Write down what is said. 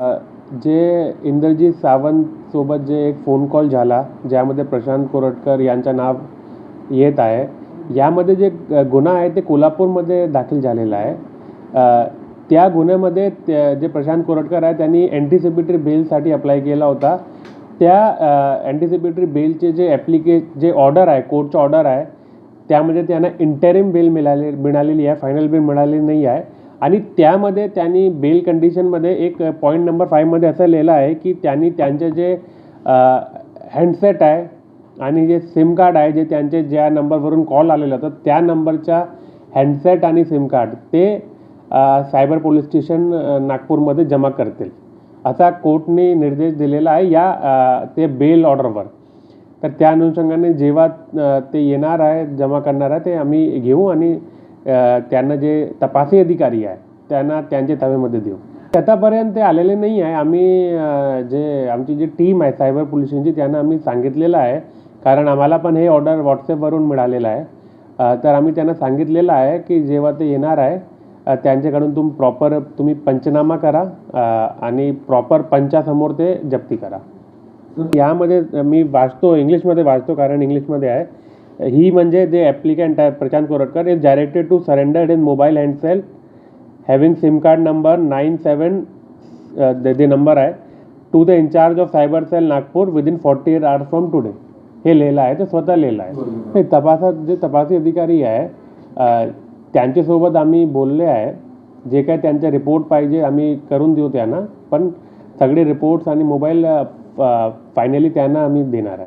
जे इंद्रजीत सावंतसोबत जे एक फोन कॉल झाला ज्यामध्ये प्रशांत कोरटकर यांचं नाव येत आहे यामध्ये जे गुन्हा आहे ते कोल्हापूरमध्ये दाखल झालेला आहे. त्या गुन्ह्यामध्ये त्या- जे प्रशांत कोरटकर आहे त्यांनी अँटिसिपेटरी बेलसाठी अप्लाय केला होता. त्या अँटिसिपेटरी बेलचे जे ॲप्लिके जे ऑर्डर आहे कोर्टचं ऑर्डर आहे त्यामध्ये त्यांना इंटरिम बेल मिळाले मिळालेली आहे फायनल बेल मिळालेली नाही आहे. आणि त्यामध्ये त्यांनी बेल कंडिशनमध्ये एक पॉईंट नंबर फाईव्हमध्ये असं लिहिलं आहे की त्यांनी त्यांचे जे हँडसेट आहे आणि जे सिम कार्ड आहे जे त्यांचे ज्या नंबरवरून कॉल आलेला होता त्या नंबरच्या हँडसेट आणि सिम कार्ड ते सायबर पोलीस स्टेशन नागपूरमध्ये जमा करतील. असा कोर्टने निर्देश दिलेला आहे या ते बेल ऑर्डरवर तर त्या अनुषंगाने जेव्हा ते येणार आहे जमा करणार आहे ते आम्ही घेऊ आणि त्यांना जे तपासी अधिकारी आहे त्यांना त्यांच्या ताब्यामध्ये देऊ. आतापर्यंत ते आलेले नाही आहे. आम्ही जे आमची जी टीम आहे सायबर पोलिसांची त्यांना आम्ही सांगितलेलं आहे. कारण आम्हाला पण हे ऑर्डर व्हॉट्सअपवरून मिळालेलं आहे. तर आम्ही त्यांना सांगितलेलं आहे की जेव्हा ते येणार आहे त्यांच्याकडून तुम्ही प्रॉपर तुम्ही पंचनामा करा आणि प्रॉपर पंचासमोर ते जप्ती करा. यामध्ये मी वाचतो इंग्लिशमध्ये वाचतो कारण इंग्लिशमध्ये आहे. ही म्हणजे जे ॲप्लिकंट आहे Prashant Koratkar is directed to surrender in mobile handset having SIM card number nine seven जे नंबर आहे to the incharge of cyber cell Nagpur within forty eight hours from today हे लिहिलं आहे ते स्वतः लिहिलं आहे. हे तपासात जे तपासी अधिकारी आहे त्यांच्यासोबत आम्ही बोलले आहे जे काय त्यांचे रिपोर्ट पाहिजे आम्ही करून देऊ त्यांना पण सगळे रिपोर्ट्स आणि मोबाईल फायनली त्यांना आम्ही देणार आहे.